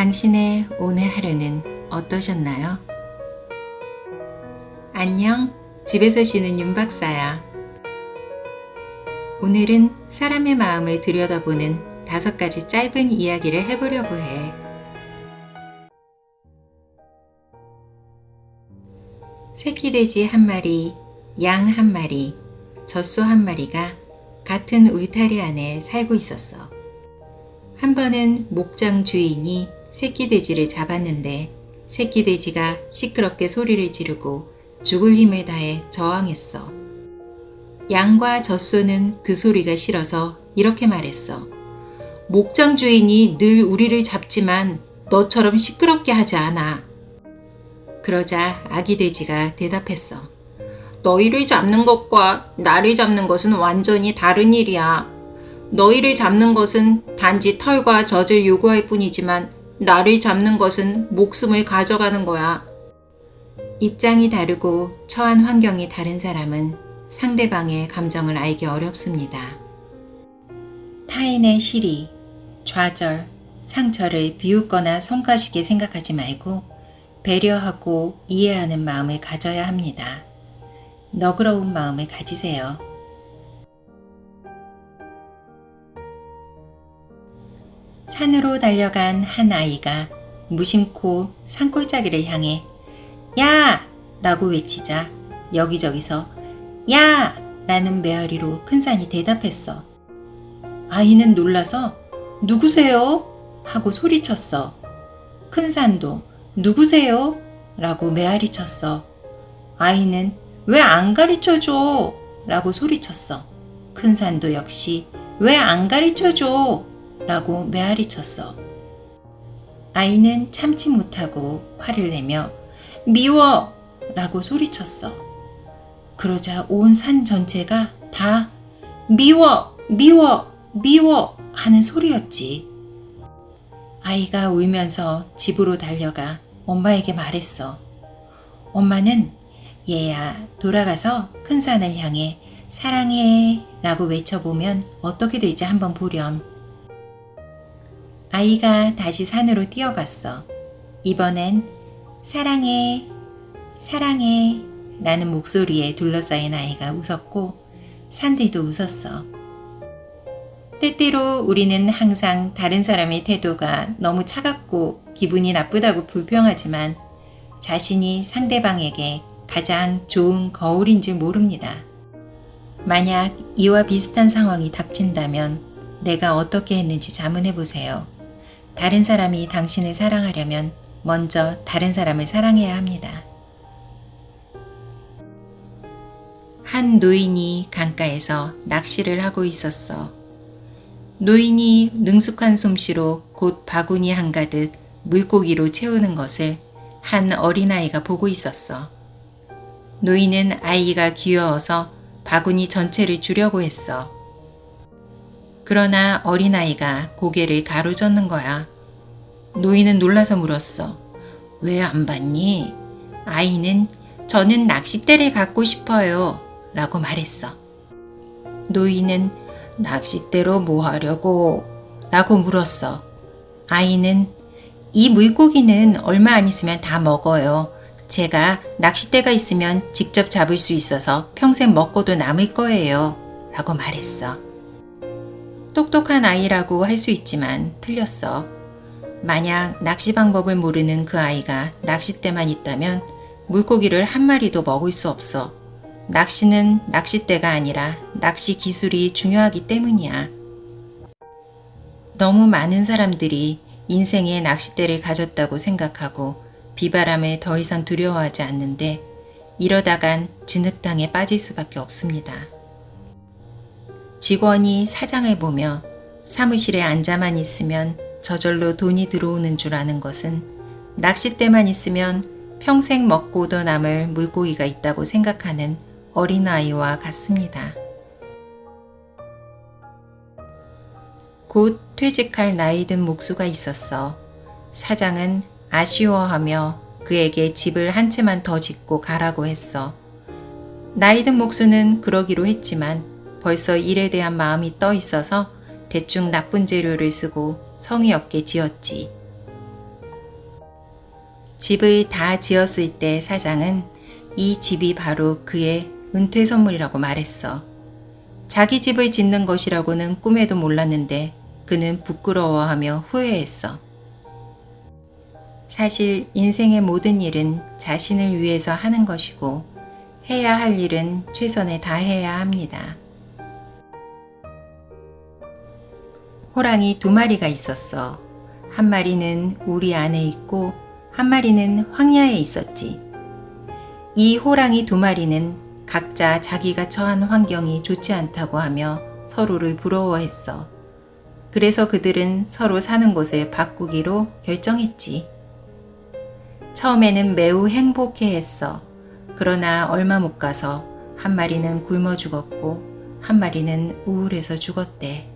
당신의 오늘 하루는 어떠셨나요? 안녕, 집에서 쉬는 윤 박사야. 오늘은 사람의 마음을 들여다보는 다섯 가지 짧은 이야기를 해보려고 해. 새끼 돼지 한 마리, 양 한 마리, 젖소 한 마리가 같은 울타리 안에 살고 있었어. 한 번은 목장 주인이 새끼 돼지를 잡았는데 새끼 돼지가 시끄럽게 소리를 지르고 죽을 힘을 다해 저항했어. 양과 젖소는 그 소리가 싫어서 이렇게 말했어. 목장 주인이 늘 우리를 잡지만 너처럼 시끄럽게 하지 않아. 그러자 아기 돼지가 대답했어. 너희를 잡는 것과 나를 잡는 것은 완전히 다른 일이야. 너희를 잡는 것은 단지 털과 젖을 요구할 뿐이지만 나를 잡는 것은 목숨을 가져가는 거야. 입장이 다르고 처한 환경이 다른 사람은 상대방의 감정을 알기 어렵습니다. 타인의 시리, 좌절, 상처를 비웃거나 성가시게 생각하지 말고 배려하고 이해하는 마음을 가져야 합니다. 너그러운 마음을 가지세요. 산으로 달려간 한 아이가 무심코 산골짜기를 향해 야! 라고 외치자 여기저기서 야! 라는 메아리로 큰 산이 대답했어. 아이는 놀라서 누구세요? 하고 소리쳤어. 큰 산도 누구세요? 라고 메아리쳤어. 아이는 왜 안 가르쳐줘? 라고 소리쳤어. 큰 산도 역시 왜 안 가르쳐줘? 라고 메아리쳤어. 아이는 참지 못하고 화를 내며 미워! 라고 소리쳤어. 그러자 온 산 전체가 다 미워! 미워! 미워! 하는 소리였지. 아이가 울면서 집으로 달려가 엄마에게 말했어. 엄마는 얘야 돌아가서 큰 산을 향해 사랑해 라고 외쳐보면 어떻게 될지 한번 보렴. 아이가 다시 산으로 뛰어갔어. 이번엔 사랑해, 사랑해 라는 목소리에 둘러싸인 아이가 웃었고 산들도 웃었어. 때때로 우리는 항상 다른 사람의 태도가 너무 차갑고 기분이 나쁘다고 불평하지만 자신이 상대방에게 가장 좋은 거울인 줄 모릅니다. 만약 이와 비슷한 상황이 닥친다면 내가 어떻게 했는지 자문해 보세요. 다른 사람이 당신을 사랑하려면 먼저 다른 사람을 사랑해야 합니다. 한 노인이 강가에서 낚시를 하고 있었어. 노인이 능숙한 솜씨로 곧 바구니 한가득 물고기로 채우는 것을 한 어린아이가 보고 있었어. 노인은 아이가 귀여워서 바구니 전체를 주려고 했어. 그러나 어린아이가 고개를 가로젓는 거야. 노인은 놀라서 물었어. 왜안 받니? 아이는 저는 낚싯대를 갖고 싶어요. 라고 말했어. 노인은 낚싯대로 뭐 하려고? 라고 물었어. 아이는 이 물고기는 얼마 안 있으면 다 먹어요. 제가 낚싯대가 있으면 직접 잡을 수 있어서 평생 먹고도 남을 거예요. 라고 말했어. 똑똑한 아이라고 할 수 있지만 틀렸어. 만약 낚시 방법을 모르는 그 아이가 낚싯대만 있다면 물고기를 한 마리도 먹을 수 없어. 낚시는 낚싯대가 아니라 낚시 기술이 중요하기 때문이야. 너무 많은 사람들이 인생에 낚싯대를 가졌다고 생각하고 비바람을 더 이상 두려워하지 않는데 이러다간 진흙탕에 빠질 수밖에 없습니다. 직원이 사장을 보며 사무실에 앉아만 있으면 저절로 돈이 들어오는 줄 아는 것은 낚싯대만 있으면 평생 먹고 도 남을 물고기가 있다고 생각하는 어린아이와 같습니다. 곧 퇴직할 나이 든 목수가 있었어. 사장은 아쉬워하며 그에게 집을 한 채만 더 짓고 가라고 했어. 나이 든 목수는 그러기로 했지만 벌써 일에 대한 마음이 떠 있어서 대충 나쁜 재료를 쓰고 성의 없게 지었지. 집을 다 지었을 때 사장은 이 집이 바로 그의 은퇴 선물이라고 말했어. 자기 집을 짓는 것이라고는 꿈에도 몰랐는데 그는 부끄러워하며 후회했어. 사실 인생의 모든 일은 자신을 위해서 하는 것이고 해야 할 일은 최선을 다해야 합니다. 호랑이 두 마리가 있었어. 한 마리는 우리 안에 있고 한 마리는 황야에 있었지. 이 호랑이 두 마리는 각자 자기가 처한 환경이 좋지 않다고 하며 서로를 부러워했어. 그래서 그들은 서로 사는 곳을 바꾸기로 결정했지. 처음에는 매우 행복해 했어. 그러나 얼마 못 가서 한 마리는 굶어 죽었고 한 마리는 우울해서 죽었대.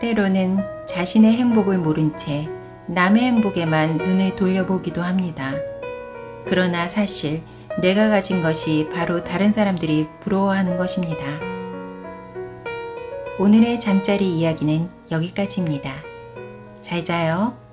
때로는 자신의 행복을 모른 채 남의 행복에만 눈을 돌려보기도 합니다. 그러나 사실 내가 가진 것이 바로 다른 사람들이 부러워하는 것입니다. 오늘의 잠자리 이야기는 여기까지입니다. 잘 자요.